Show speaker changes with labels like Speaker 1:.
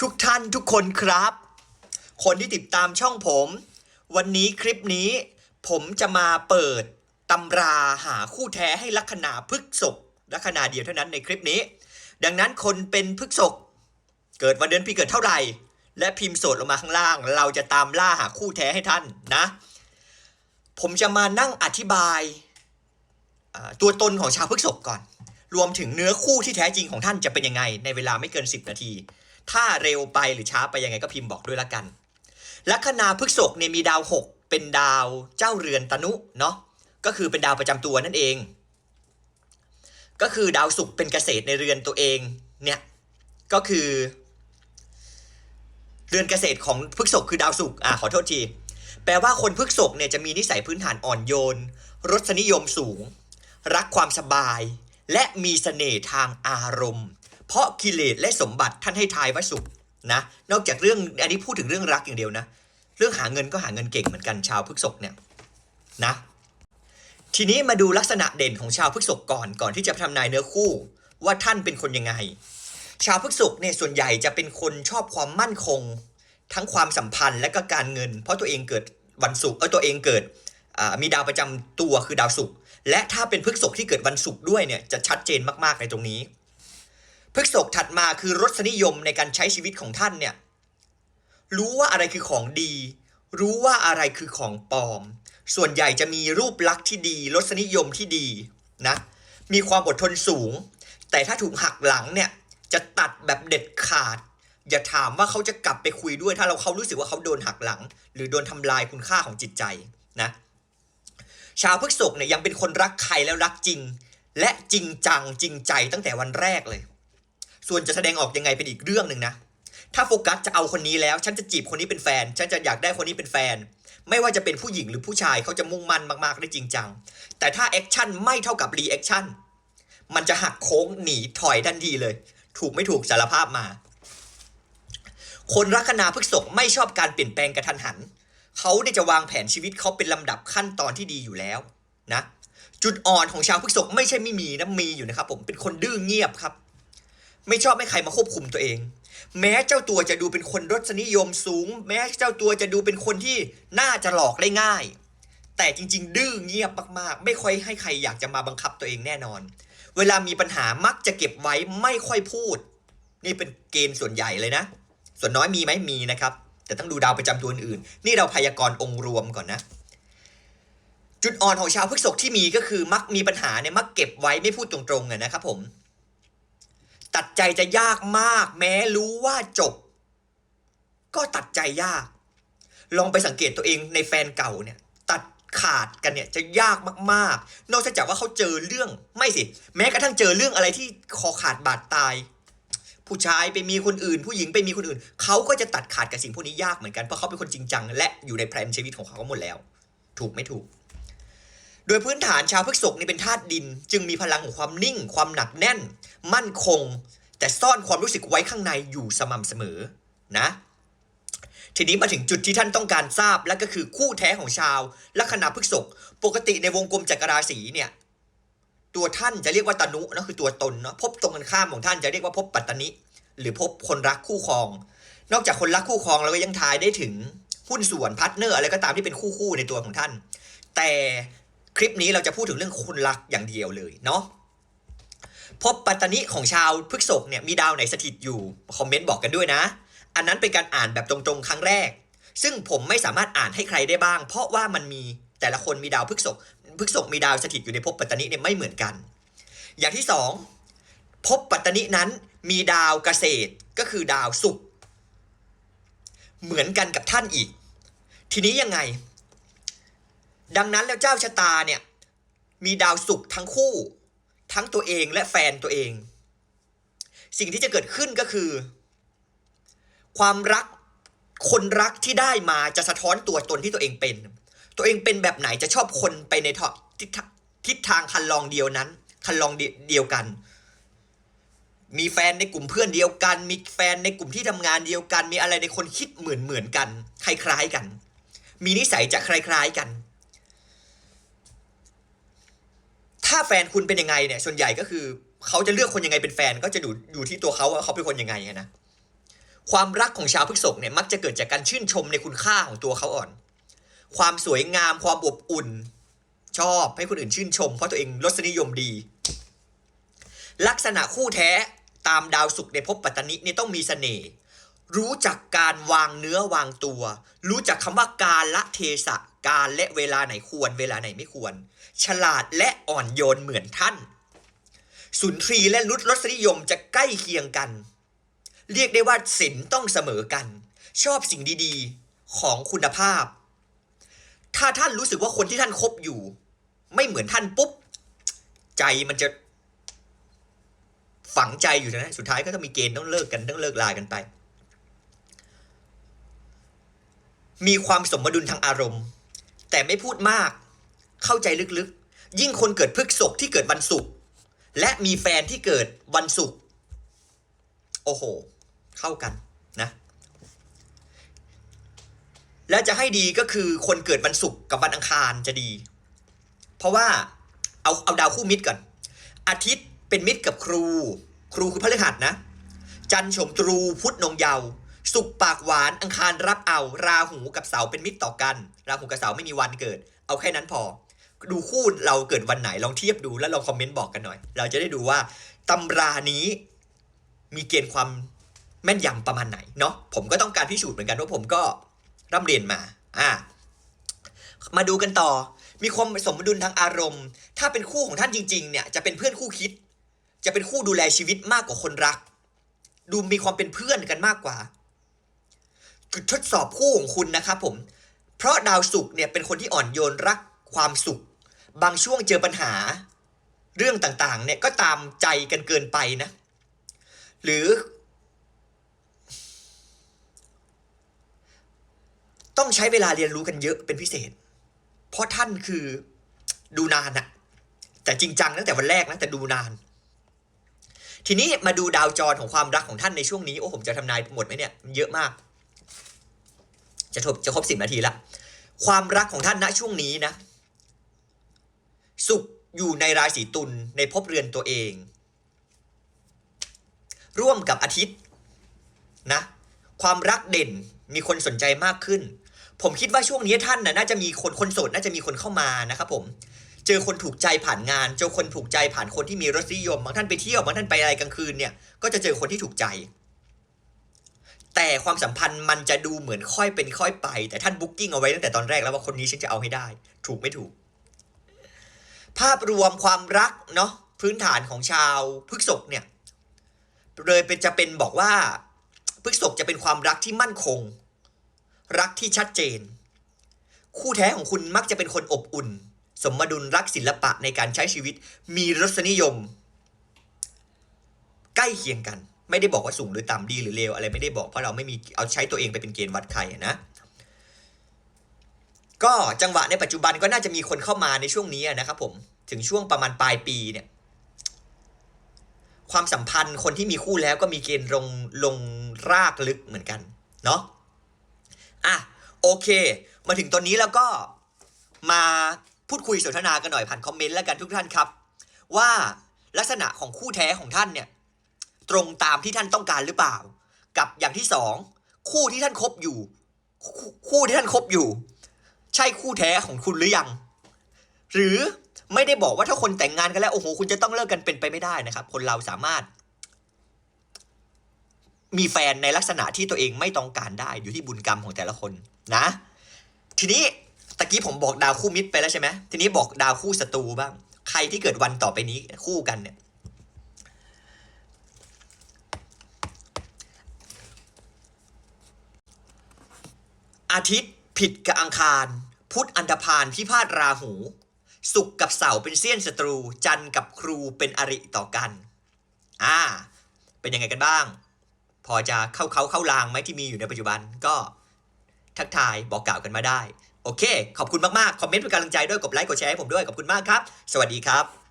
Speaker 1: ทุกท่านทุกคนครับ คนที่ติดตามช่องผม วันนี้คลิปนี้ ผมจะมาเปิดตำราหาคู่แท้ให้ลัคนาพฤกษกลัคนาเดียวเท่านั้นในคลิปนี้ ดังนั้นคนเป็นพฤกษกเกิดวันเดือนปีเกิดเท่าไหร่ และพิมพ์โสดลงมาข้างล่าง เราจะตามล่าหาคู่แท้ให้ท่านนะ ผมจะมานั่งอธิบายตัวตนของชาวพฤกษกก่อน รวมถึงเนื้อคู่ที่แท้จริงของท่านจะเป็นยังไง ในเวลาไม่เกิน 10 นาที ถ้าเร็วไปหรือช้าไปยังไงก็พิมพ์บอกด้วยละกัน ลัคนาพฤกษกเนี่ยมีดาวหกเป็นดาวเจ้าเรือนตนุเนาะก็คือเป็นดาวประจำตัวนั่นเอง ก็คือดาวศุกร์เป็นเกษตรในเรือนตัวเองเนี่ยก็คือ เรือนเกษตรของพฤกษกคือดาวศุกร์อะขอโทษทีแปลว่าคนพฤกษกเนี่ยจะมีนิสัยพื้นฐานอ่อนโยน รสนิยมสูง รักความสบาย และมีเสน่ห์ทางอารมณ์ เพราะกิเลสและสมบัติท่านให้ทายว่าสุขนะนอกจากเรื่องอันนี้พูดถึงเรื่องรักอย่างเดียวนะ เรื่องหาเงินก็หาเงินเก่งเหมือนกันชาวพฤกษกเนี่ยนะทีนี้มาดูลักษณะเด่นของชาวพฤกษกก่อนก่อนที่จะทำนายเนื้อคู่ ว่าท่านเป็นคนยังไง ชาวพฤกษกเนี่ยส่วนใหญ่จะเป็นคนชอบความมั่นคง ทั้งความสัมพันธ์และก็การเงิน เพราะตัวเองเกิดวันศุกร์เออตัวเองเกิดมีดาวประจำตัวคือดาวศุกร์และถ้าเป็นพฤกษกที่เกิดวันศุกร์ด้วยเนี่ยจะชัดเจนมากๆในตรงนี้ พฤกษกถัดมาคือรสนิยมในการใช้ชีวิตของท่านเนี่ยรู้ว่าอะไรคือของดี รู้ว่าอะไรคือของปลอม ส่วนใหญ่จะมีรูปลักษณ์ที่ดีรสนิยมที่ดีนะมีความอดทนสูง แต่ถ้าถูกหักหลังเนี่ยจะตัดแบบเด็ดขาด อย่าถามว่าเขาจะกลับไปคุยด้วย ถ้าเราเขารู้สึกว่าเขาโดนหักหลัง หรือโดนทำลายคุณค่าของจิตใจนะชาวพฤกษกเนี่ยยังเป็นคนรักใครแล้วรักจริง และจริงจังจริงใจตั้งแต่วันแรกเลย ส่วนจะแสดงออกยังไงเป็นอีกเรื่องหนึ่งนะ ถ้าโฟกัสจะเอาคนนี้แล้ว ฉันจะจีบคนนี้เป็นแฟน ฉันจะอยากได้คนนี้เป็นแฟน ไม่ว่าจะเป็นผู้หญิงหรือผู้ชายเขาจะมุ่งมั่นมากๆได้จริงจัง แต่ถ้าแอคชั่นไม่เท่ากับรีแอคชั่น มันจะหักโค้งหนีถอยทันทีเลย ถูกไม่ถูกสารภาพมา คนลัคนาพฤกษกไม่ชอบการเปลี่ยนแปลงกระทันหัน เขาเนี่ยจะวางแผนชีวิตเขาเป็นลำดับขั้นตอนที่ดีอยู่แล้วนะ จุดอ่อนของชาวพฤกษกไม่ใช่ไม่มีนะมีอยู่นะครับผม เป็นคนดื้อเงียบครับ ไม่ชอบให้ใครมาควบคุมตัวเอง แม้เจ้าตัวจะดูเป็นคนรสนิยมสูง แม้เจ้าตัวจะดูเป็นคนที่น่าจะหลอกได้ง่าย แต่จริง ๆ ดื้อเงียบมากๆ ไม่ค่อยให้ใครอยากจะมาบังคับตัวเองแน่นอน เวลามีปัญหามักจะเก็บไว้ไม่ค่อยพูด นี่เป็นเกณฑ์ส่วนใหญ่เลยนะ ส่วนน้อยมีไหมมีนะครับ แต่ต้องดูดาวประจำตัวอื่นๆนี่เราพยากรณ์องค์รวมก่อนนะจุดอ่อนของชาวพฤกษกที่มีก็คือมักมีปัญหาเนี่ยมักเก็บไว้ไม่พูดตรงๆนะครับผม ตัดใจจะยากมาก แม้รู้ว่าจบ ก็ตัดใจยาก ลองไปสังเกตตัวเองในแฟนเก่าเนี่ย ตัดขาดกันเนี่ยจะยากมากๆ นอกจากว่าเขาเจอเรื่องไม่สิ แม้กระทั่งเจอเรื่องอะไรที่คอขาดบาดตาย ผู้ชายไปมีคนอื่น ผู้หญิงไปมีคนอื่น เขาก็จะตัดขาดกับสิ่งพวกนี้ยากเหมือนกันเพราะเขาเป็นคนจริงจัง และอยู่ในแพลนชีวิตของเขาหมดแล้ว ถูกไม่ถูก โดยพื้นฐานชาวพฤกษกนี่เป็นธาตุดิน จึงมีพลังของความนิ่ง ความหนักแน่น มั่นคง แต่ซ่อนความรู้สึกไว้ข้างในอยู่สม่ำเสมอนะ ทีนี้มาถึงจุดที่ท่านต้องการทราบและก็คือคู่แท้ของชาวลัคนาพฤกษกปกติในวงกลมจักรราศีเนี่ยตัวท่านจะเรียกว่าตนุนะคือตัวตนเนาะพบตรงกันข้ามของท่านจะเรียกว่าพบปัตตนิ หรือพบคนรักคู่ครอง นอกจากคนรักคู่ครองเราก็ยังทายได้ถึงหุ้นส่วนพาร์ทเนอร์อะไรก็ตามที่เป็นคู่คู่ในตัวของท่าน แต่ คลิปนี้เราจะพูดถึงเรื่องคนรักอย่างเดียวเลยเนาะพบปัตตนิของชาวพฤกษกเนี่ยมีดาวไหนสถิตอยู่คอมเมนต์บอกกันด้วยนะ อันนั้นเป็นการอ่านแบบตรงๆครั้งแรก ซึ่งผมไม่สามารถอ่านให้ใครได้บ้าง เพราะว่ามันมีแต่ละคนมีดาวพฤกษกพฤกษกมีดาวสถิตอยู่ในภพปัตตนิเนี่ยไม่เหมือนกัน อย่างที่สองภพปัตตนินั้นมีดาวเกษตรก็คือดาวศุกร์เหมือนกันกับท่านอีก ทีนี้ยังไง ดังนั้นแล้วเจ้าชะตาเนี่ย มีดาวศุกร์ทั้งคู่ ทั้งตัวเองและแฟนตัวเอง สิ่งที่จะเกิดขึ้นก็คือ ความรักคนรักที่ได้มาจะสะท้อนตัวตนที่ตัวเองเป็น ตัวเองเป็นแบบไหนจะชอบคนไปในททิศทางคันลองเดียวนั้น คันลองเดีเดียวกัน มีแฟนในกลุ่มเพื่อนเดียวกัน มีแฟนในกลุ่มที่ทำงานเดียวกัน มีอะไรในคนคิดเหมือนเหมือนกัน คล้ายๆกัน มีนิสัยจะคล้ายๆกัน ถ้าแฟนคุณเป็นยังไงเนี่ยส่วนใหญ่ก็คือเขาจะเลือกคนยังไงเป็นแฟนก็จะดูอยู่ที่ตัวเขาว่าเขาเป็นคนยังไงนะความรักของชาวพฤษภเนี่ยมักจะเกิดจากการชื่นชมในคุณค่าของตัวเขาอ่อน ความสวยงามความอบอุ่น ชอบให้คนอื่นชื่นชม เพราะตัวเองรสนิยมดี ลักษณะคู่แท้ตามดาวศุกร์ในภพปัตตนิเนี่ยต้องมีเสน่ห์รู้จักการวางเนื้อวางตัว รู้จักคำว่าการละเทศะ การและเวลาไหนควร เวลาไหนไม่ควร ฉลาดและอ่อนโยนเหมือนท่าน สุนทรีและรุดรสนิยมจะใกล้เคียงกัน เรียกได้ว่าศิลต้องเสมอกัน ชอบสิ่งดีๆของคุณภาพ ถ้าท่านรู้สึกว่าคนที่ท่านคบอยู่ ไม่เหมือนท่านปุ๊บ ใจมันจะ ฝังใจอยู่นะสุดท้ายก็ต้องมีเกณฑ์ต้องเลิกกันต้องเลิกลากันไปมีความสมดุลทางอารมณ์ แต่ไม่พูดมาก เข้าใจลึกๆ ยิ่งคนเกิดพฤกษกที่เกิดวันศุกร์และมีแฟนที่เกิดวันศุกร์โอ้โห เข้ากันนะ และจะให้ดีก็คือคนเกิดวันศุกร์กับวันอังคารจะดี เพราะว่าเอาเอาดาวคู่มิตรก่อน อาทิตย์เป็นมิตรกับครู ครูคือพฤหัสนะ จันทร์ชมตรูพุธนงเยาว์ สุกปากหวานอังคารรับเอา ราหูกับเสาเป็นมิตรต่อกัน ราหูกับเสาไม่มีวันเกิด เอาแค่นั้นพอ ดูคู่เราเกิดวันไหนลองเทียบดูแล้วลองคอมเมนต์บอกกันหน่อย เราจะได้ดูว่าตำรานี้มีเกณฑ์ความแม่นยำประมาณไหนเนาะผมก็ต้องการพิสูจน์เหมือนกันว่าผมก็ร่ำเรียนมาอ่ามาดูกันต่อ มีความสมดุลทางอารมณ์ ถ้าเป็นคู่ของท่านจริงๆเนี่ยจะเป็นเพื่อนคู่คิด จะเป็นคู่ดูแลชีวิตมากกว่าคนรัก ดูมีความเป็นเพื่อนกันมากกว่า ทดสอบคู่ของคุณนะครับผม เพราะดาวศุกร์เนี่ยเป็นคนที่อ่อนโยนรักความสุข บางช่วงเจอปัญหา เรื่องต่างๆเนี่ยก็ตามใจกันเกินไปนะ หรือ ต้องใช้เวลาเรียนรู้กันเยอะเป็นพิเศษ เพราะท่านคือดูนานอะแต่จริงจังตั้งแต่วันแรกนะแต่ดูนาน ทีนี้มาดูดาวจรของความรักของท่านในช่วงนี้โอ้ผมจะทำนายหมดไหมเนี่ยเยอะมาก จะทบจะครบสิบนาทีละความรักของท่านณช่วงนี้นะ สุขอยู่ในราศีตุลในภพเรือนตัวเอง ร่วมกับอาทิตย์นะ ความรักเด่นมีคนสนใจมากขึ้น ผมคิดว่าช่วงนี้ท่านนะน่าจะมีคนคนโสดน่าจะมีคนเข้ามานะครับผมเจอคนถูกใจผ่านงาน เจอคนถูกใจผ่านคนที่มีรสนิยมบางท่านไปเที่ยวบางท่านไปอะไรกลางคืนเนี่ยก็จะเจอคนที่ถูกใจ แต่ความสัมพันธ์มันจะดูเหมือนค่อยเป็นค่อยไป แต่ท่านบุ๊กิ้งเอาไว้ตั้งแต่ตอนแรกแล้วว่าคนนี้ฉันจะเอาให้ได้ ถูกไม่ถูก ภาพรวมความรักเนาะพื้นฐานของชาวพฤกษกเนี่ยเลยเป็นจะเป็นบอกว่าพฤกษกจะเป็นความรักที่มั่นคง รักที่ชัดเจน คู่แท้ของคุณมักจะเป็นคนอบอุ่น สมดุลรักศิลปะในการใช้ชีวิต มีรสนิยม ใกล้เคียงกัน ไม่ได้บอกว่าสูงหรือต่ำดีหรือเลวอะไรไม่ได้บอกเพราะเราไม่มีเอาใช้ตัวเองไปเป็นเกณฑ์วัดใครอะนะ ก็จังหวะในปัจจุบันก็น่าจะมีคนเข้ามาในช่วงนี้นะครับผมถึงช่วงประมาณปลายปีเนี่ย ความสัมพันธ์คนที่มีคู่แล้วก็มีเกณฑ์ลงลงรากลึกเหมือนกันเนาะอะโอเค มาถึงตอนนี้แล้วก็มาพูดคุยสนทนากันหน่อยผ่านคอมเมนต์แล้วกันทุกท่านครับ ว่าลักษณะของคู่แท้ของท่านเนี่ย ตรงตามที่ท่านต้องการหรือเปล่า กับอย่างที่สองคู่ที่ท่านคบอยู่ คู่ที่ท่านคบอยู่ ใช่คู่แท้ของคุณหรือยัง หรือไม่ได้บอกว่าถ้าคนแต่งงานกันแล้วโอ้โหคุณจะต้องเลิกกันเป็นไปไม่ได้นะครับ คนเราสามารถ มีแฟนในลักษณะที่ตัวเองไม่ต้องการได้อยู่ที่บุญกรรมของแต่ละคนนะ ทีนี้ตะกี้ผมบอกดาวคู่มิตรไปแล้วใช่ไหมทีนี้บอกดาวคู่ศัตรูบ้าง ใครที่เกิดวันต่อไปนี้คู่กันเนี่ย อาทิตย์ผิดกับอังคาร พุธอันธพาลพิพาทราหูศุกกับเสาเป็นเสี้ยนศัตรู จันทร์กับครูเป็นอริต่อกัน อ่า เป็นยังไงกันบ้าง พอจะเข้าเขาเข้าลางไหมที่มีอยู่ในปัจจุบันก็ทักทายบอกกล่าวกันมาได้ โอเค ขอบคุณมาก ๆ คอมเมนต์เป็นกำลังใจด้วยกดไลค์กดแชร์ให้ผมด้วย ขอบคุณมากครับ สวัสดีครับ